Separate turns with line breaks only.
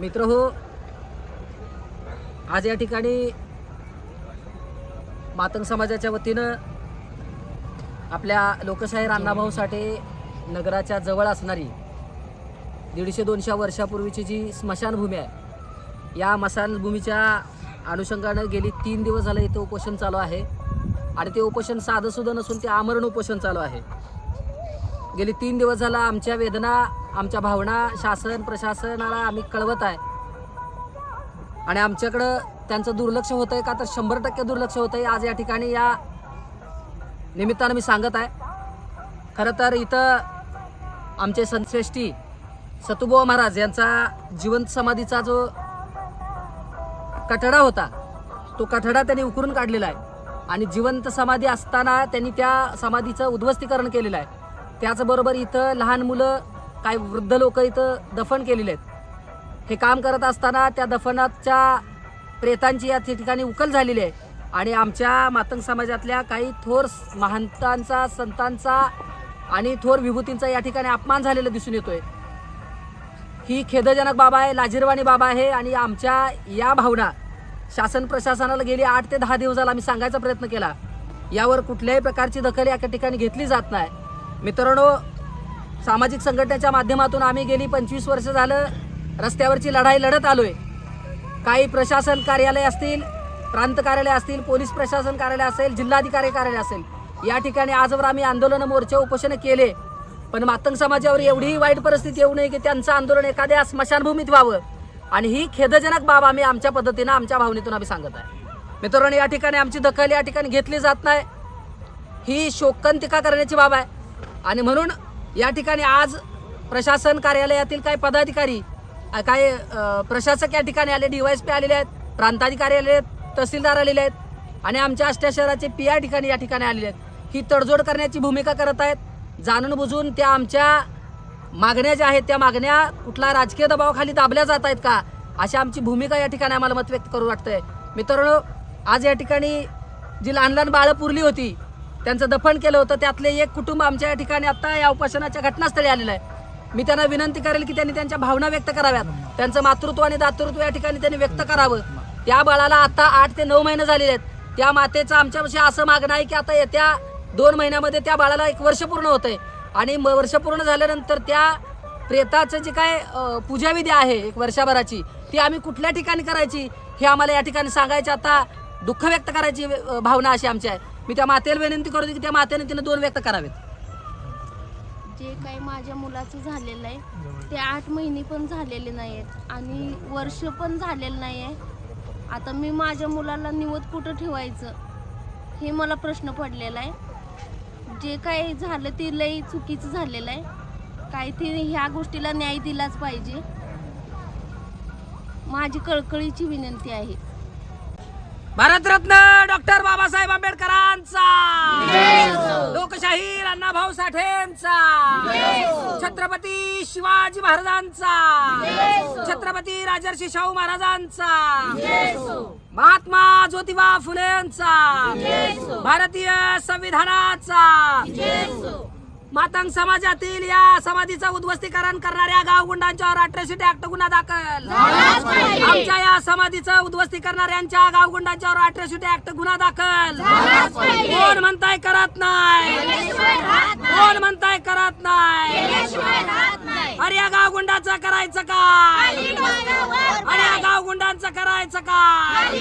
मित्र हो आज या ठिकाणी मातंग समाजाच्या वतीनं आपल्या लोकशाही अण्णाभाऊ साठे नगराच्या जवळ असणारी दीडशे दोनशे वर्षापूर्वीची जी स्मशानभूमी आहे या स्मशानभूमीच्या अनुषंगानं गेली तीन दिवस झालं इथं उपोषण चालू आहे. आणि ते उपोषण साधंसुद्धा नसून ते आमरण उपोषण चालू आहे. गेली तीन दिवस झाला आमच्या वेदना आमच्या भावना शासन प्रशासनाला आम्ही कळवत आहे. आणि आमच्याकडं त्यांचं दुर्लक्ष होतं आहे का तर शंभर टक्के दुर्लक्ष होतं आहे. आज या ठिकाणी या निमित्तानं मी सांगत आहे. खरं तर इथं आमचे संतश्रेष्ठी सतुबोवा महाराज यांचा जिवंत समाधीचा जो कठडा होता तो कठडा त्यांनी उकरून काढलेला आहे. आणि जिवंत समाधी असताना त्यांनी त्या समाधीचं उद्ध्वस्तीकरण केलेलं आहे. त्याचबरोबर इथं लहान मुलं काही वृद्ध लोक इथं दफन केलेले आहेत. हे काम करत असताना त्या दफनाच्या प्रेतांची या ठिकाणी उकल झालेली आहे. आणि आमच्या मातंग समाजातल्या काही थोर महंतांचा संतांचा आणि थोर विभूतींचा या ठिकाणी अपमान झालेला दिसून येतोय. ही खेदजनक बाबा आहे लाजीरवाणी बाबा आहे आणि आमच्या या भावना शासन प्रशासनाला गेली आठ ते दहा दिवस झाला आम्ही सांगायचा प्रयत्न केला. यावर कुठल्याही प्रकारची दखल या ठिकाणी घेतली जात नाही. मित्रांनो सामाजिक संघटनेच्या माध्यमातून आम्ही गेली पंचवीस वर्ष झालं. रस्त्यावरची लढाई लढत आलो आहे काही प्रशासन कार्यालय असतील प्रांत कार्यालय असतील पोलीस प्रशासन कार्यालय असेल जिल्हाधिकारी कार्यालय असेल या ठिकाणी आजवर आम्ही आंदोलन मोर्चे उपोषण केले. पण मातंग समाजावर एवढीही वाईट परिस्थिती येऊ नये की त्यांचं आंदोलन एखाद्या स्मशानभूमीत व्हावं. आणि ही खेदजनक बाब आम्ही आमच्या पद्धतीनं आमच्या भावनेतून आम्ही सांगत आहे. मित्रांनो या ठिकाणी आमची दखल या ठिकाणी घेतली जात नाही. ही शोकंतिका करण्याची बाब आहे. आणि म्हणून या ठिकाणी आज प्रशासन कार्यालयातील काही पदाधिकारी काही प्रशासक या ठिकाणी आले डी वाय एस पी आलेले आहेत प्रांताधिकारी आलेले आहेत तहसीलदार आलेले आहेत आणि आमच्या आष्ट्या शहराचे पी आय ठिकाणी या ठिकाणी आलेले आहेत. ही तडजोड करण्याची भूमिका करत आहेत. जाणून बुजून त्या आमच्या मागण्या ज्या आहेत त्या मागण्या कुठला राजकीय दबावाखाली दाबल्या जात आहेत का अशी आमची भूमिका या ठिकाणी आम्हाला मत व्यक्त करू वाटतंय. मित्रांनो आज या ठिकाणी जी लहान लहान बाळं पुरली होती त्यांचं दफन केलं होतं. त्यातले एक कुटुंब आमच्या या ठिकाणी आता या उपासनाच्या घटनास्थळी आलेलं आहे. मी त्यांना विनंती करेल की त्यांनी त्यांच्या भावना व्यक्त कराव्यात. त्यांचं मातृत्व आणि दातृत्व या ठिकाणी त्यांनी व्यक्त करावं. त्या बाळाला आता आठ ते नऊ महिने झालेले आहेत. त्या मातेचं आमच्यापाशी असं मागणं आहे की आता येत्या दोन महिन्यामध्ये त्या बाळाला एक वर्ष पूर्ण होतंय. आणि म- वर्ष पूर्ण झाल्यानंतर त्या प्रेताचं जे काय पूजाविधी आहे एक वर्षभराची ती आम्ही कुठल्या ठिकाणी करायची हे आम्हाला या ठिकाणी सांगायची आता दुःख व्यक्त करायची भावना अशी आमची आहे. मी त्या मातेला विनंती करतो की त्या मातेने तिने दोन व्यक्त करावेत.
जे काही माझ्या मुलाचं झालेलं आहे ते आठ महिने पण झालेले नाही आहेत आणि वर्ष पण झालेलं नाही आहे आता मी माझ्या मुलाला निवत कुठं ठेवायचं हे मला प्रश्न पडलेला आहे. जे काही झालं ते लई चुकीचं झालेलं आहे. काय ते ह्या गोष्टीला न्याय दिलाच पाहिजे. माझी कळकळीची विनंती आहे.
भारतरत्न डॉक्टर बाबासाहेब लोकशाहीर साठेंचा. छत्रपती शिवाजी महाराजांचा. छत्रपती राजर्षी शाहू महाराजांचा. महात्मा ज्योतिबा फुलेंचा. भारतीय संविधानाचा. मातंग समाजातील या समाधीचं उद्ध्वस्तीकरण करणाऱ्या गावगुंडांच्यावर अट्रॅसिटी ऍक्ट गुन्हा दाखल. आमच्या या समाधीचं उद्ध्वस्ती करणाऱ्यांच्या गावगुंडांच्यावर अट्रॅसिटी ऍक्ट गुन्हा दाखल. कोण म्हणताय करत नाही? नाही. अरे या गावगुंडाचं करायचं काय? अरे या गावगुंडांचं करायचं काय?